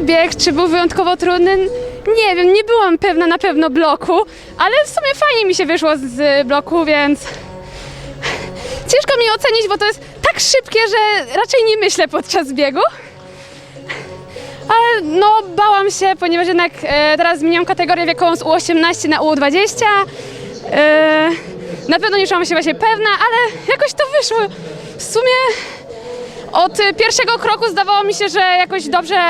bieg, czy był wyjątkowo trudny? Nie wiem, nie byłam pewna na pewno bloku, ale w sumie fajnie mi się wyszło z bloku, więc ciężko mi ocenić, bo to jest tak szybkie, że raczej nie myślę podczas biegu. Ale no, bałam się, ponieważ jednak e, teraz zmieniam kategorię wiekową z U18 na U20. E, na pewno nie czułam się właśnie pewna, ale jakoś to wyszło. W sumie od pierwszego kroku zdawało mi się, że jakoś dobrze,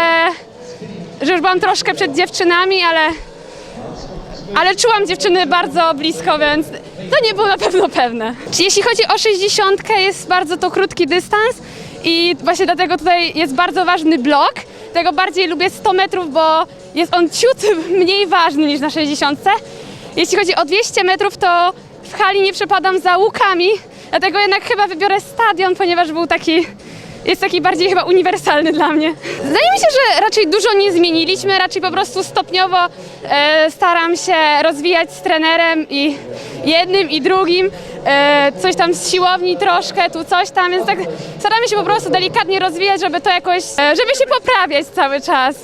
że już byłam troszkę przed dziewczynami, ale, ale czułam dziewczyny bardzo blisko, więc to nie było na pewno pewne. Jeśli chodzi o 60, jest bardzo to krótki dystans i właśnie dlatego tutaj jest bardzo ważny blok. Tego bardziej lubię 100 metrów, bo jest on ciut mniej ważny niż na 60. Jeśli chodzi o 200 metrów, to w hali nie przepadam za łukami, dlatego jednak chyba wybiorę stadion, ponieważ był taki, jest taki bardziej chyba uniwersalny dla mnie. Wydaje mi się, że raczej dużo nie zmieniliśmy, raczej po prostu stopniowo e, staram się rozwijać z trenerem i jednym i drugim. E, coś tam z siłowni troszkę, tu coś tam, więc tak staramy się po prostu delikatnie rozwijać, żeby to jakoś, e, żeby się poprawiać cały czas.